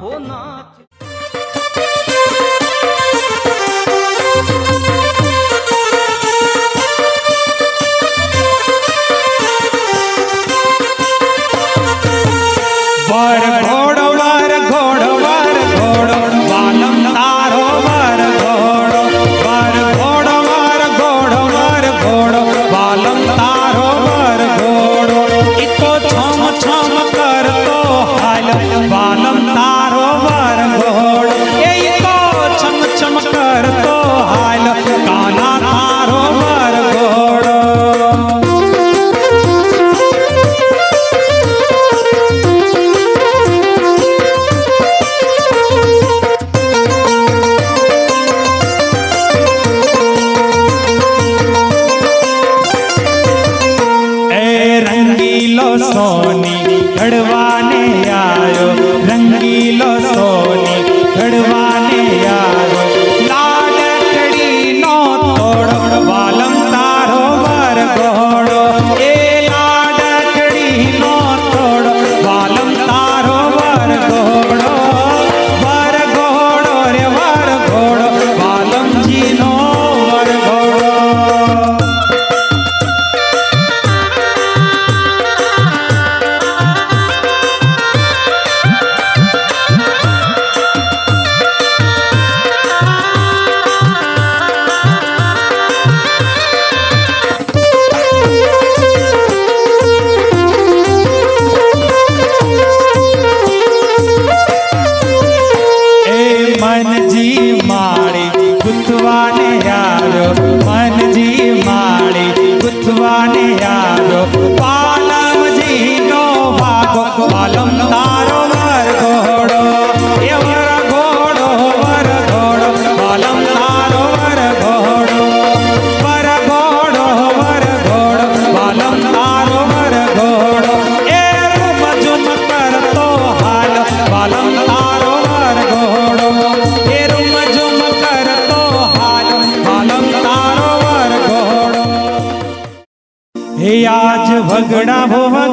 હો આજ વગડાવો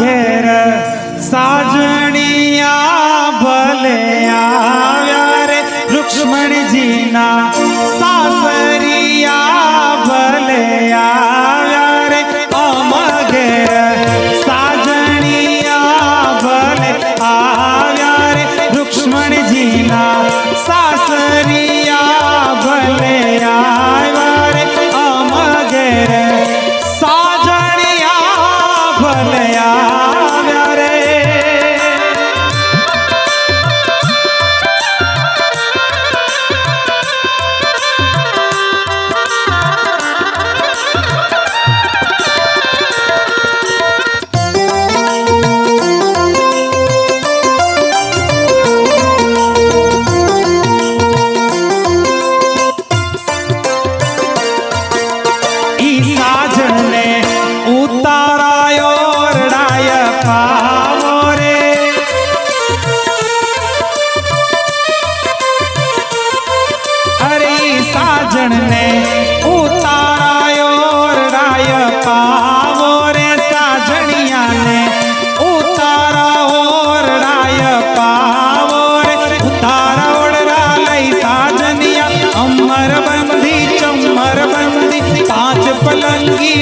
ઘેર સાજણિયા ભલે આવ્યા રે રુક્ષ્મણજીના સાસરે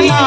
मा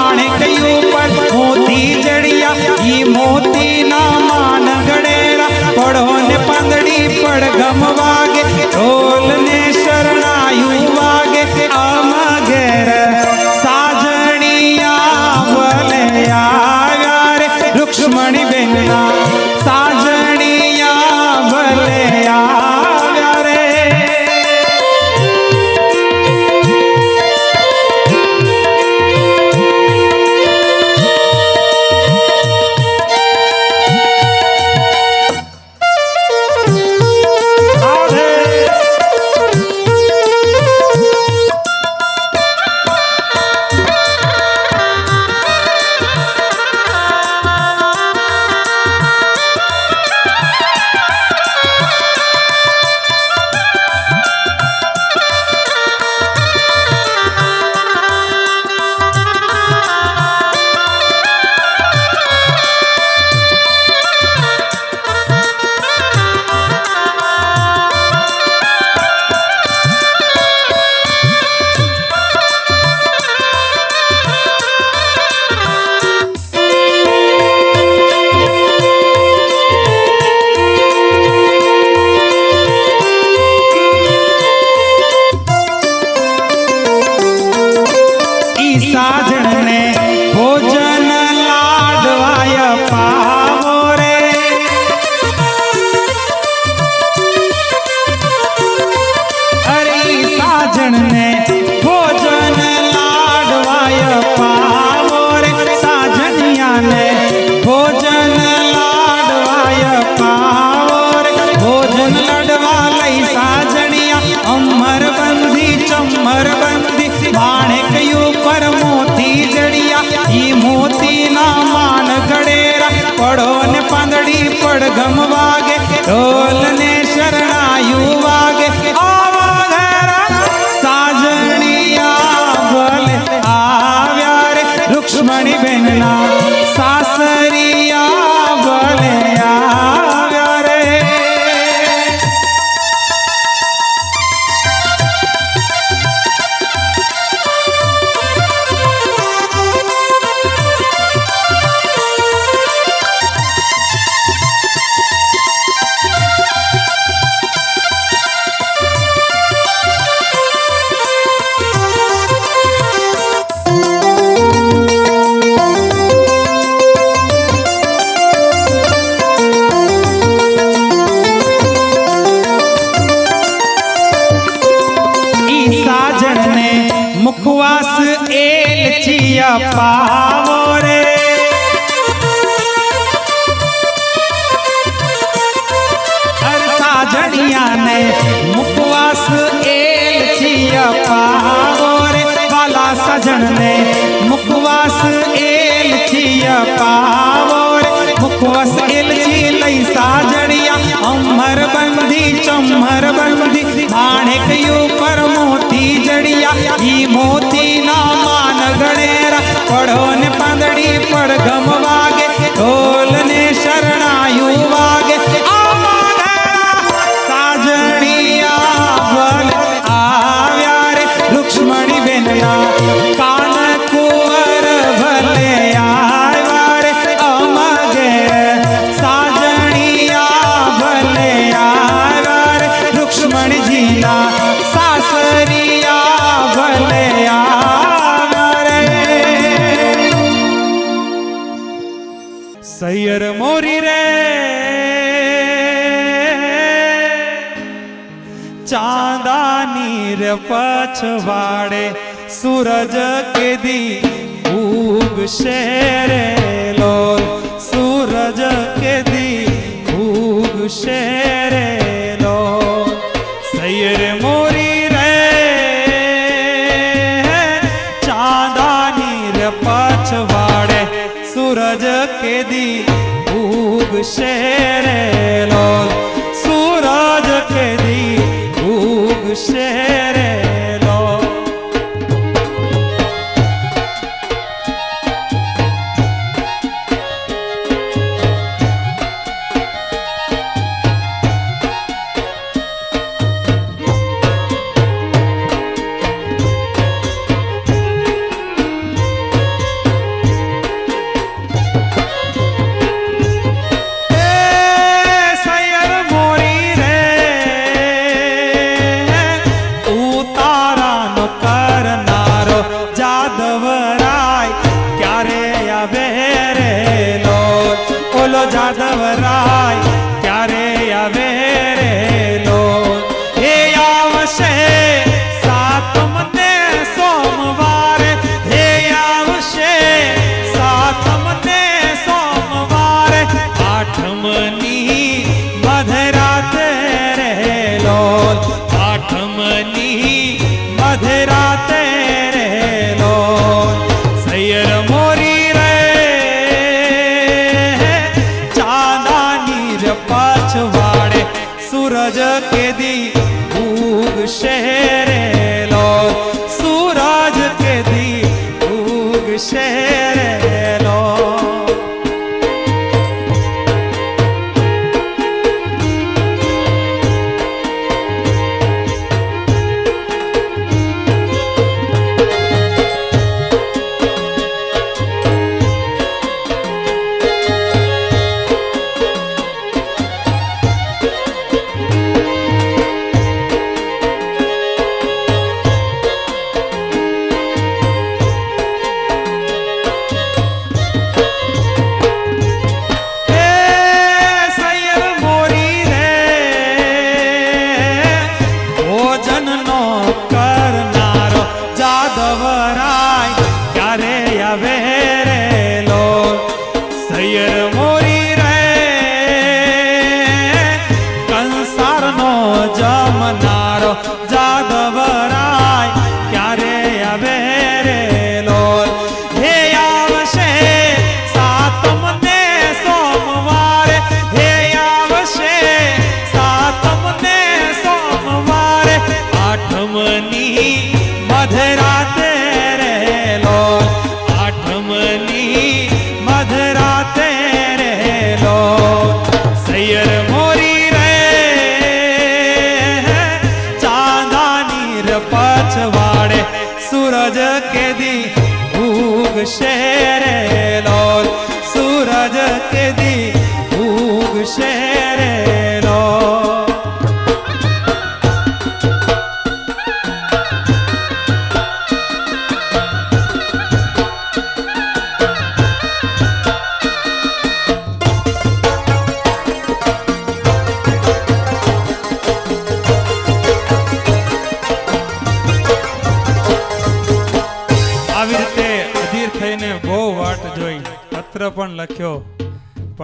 પીયું પર મોતી જડિયા. ઈ મોતી ના માન ગણેરા. પડો ને પાંદડી પર ગમવા રે. ચાંદાની રે પછવાડે સૂરજ કેદી ઉગશે રે. લો સૂરજ કેદી ઉગશે રે. ઉગશે રે લોલ સૂરજ કે દી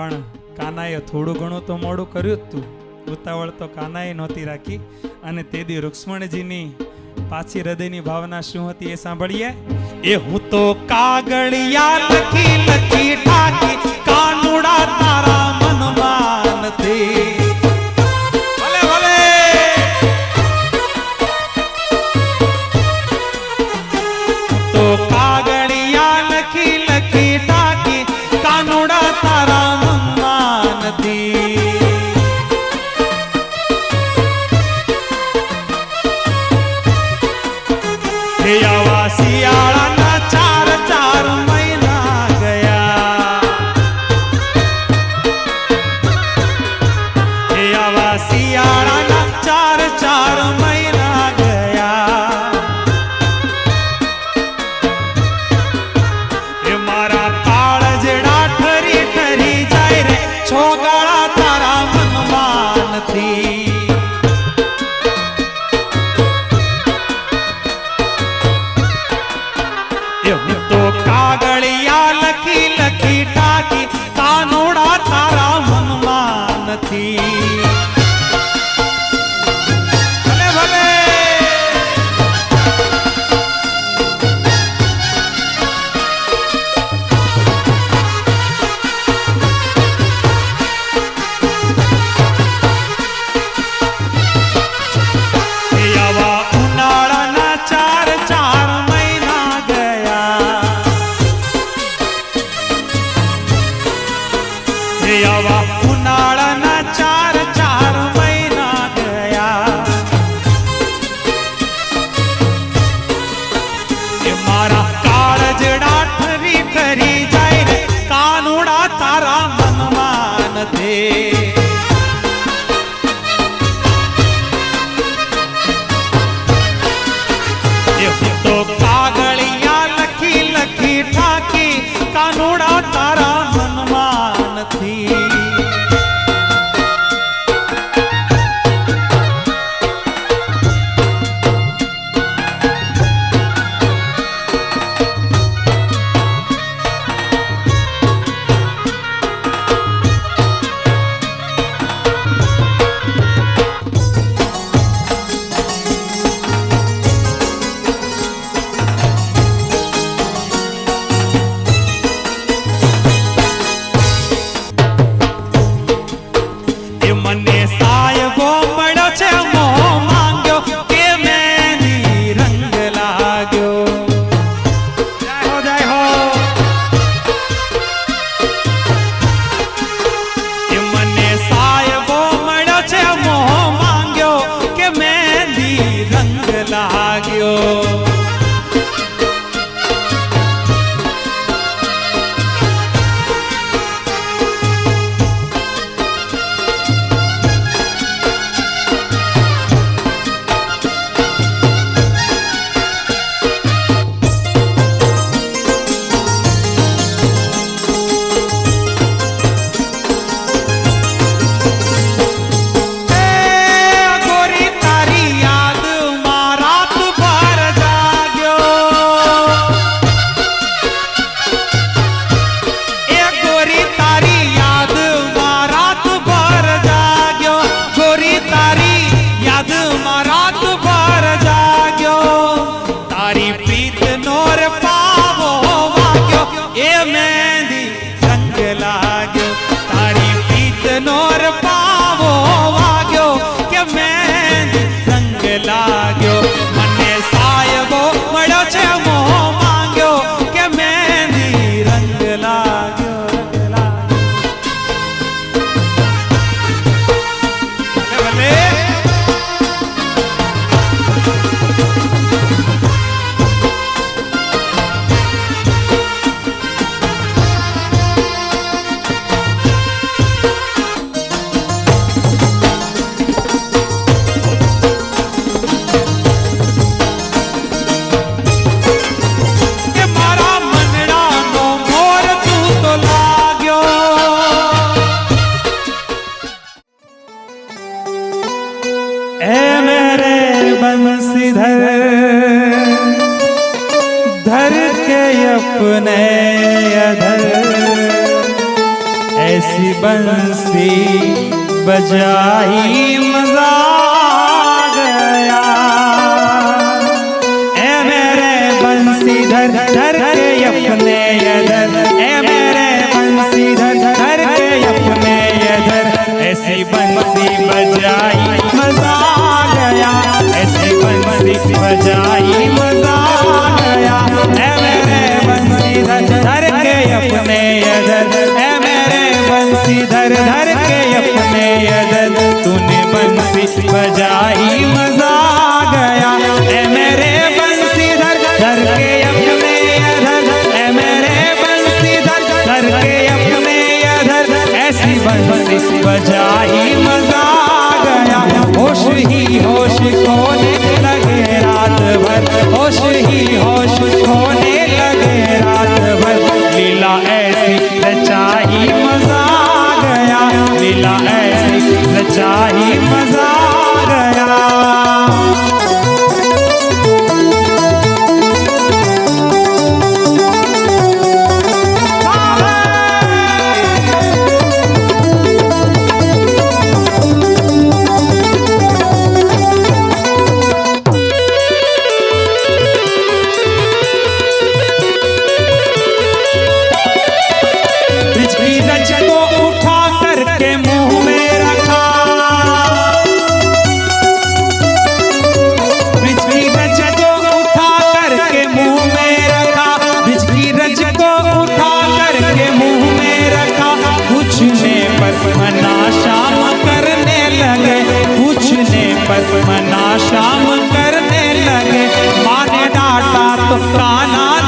પણ કાનાએ થોડું ઘણું તો મોડું કર્યું જ ઉતાવળ તો કાનાએ નહોતી રાખી અને તેથી રૂક્ષ્મણજીની પાછી હૃદયની ભાવના શું હતી એ સાંભળીએ? એ હું તો કાગળિયા લખી લખી ઠાકી, કાનુડા તારા મનમાં નથી. મનમાં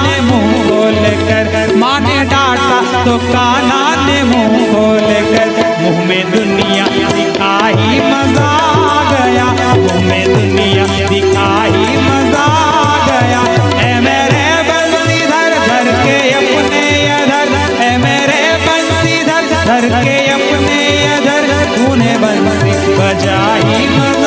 ने मुँह खोल कर माँ ने डांटा तो काना ने मुँह खोल कर। मुँह में दुनिया दिखाई मज़ा गया, मुँह में दुनिया दिखाई मज़ा गया। ए मेरे बंसीधर धर के अपने अधर ए मेरे बंसीधर धर के अपने अधर। तूने बंसी बजाई मज़ा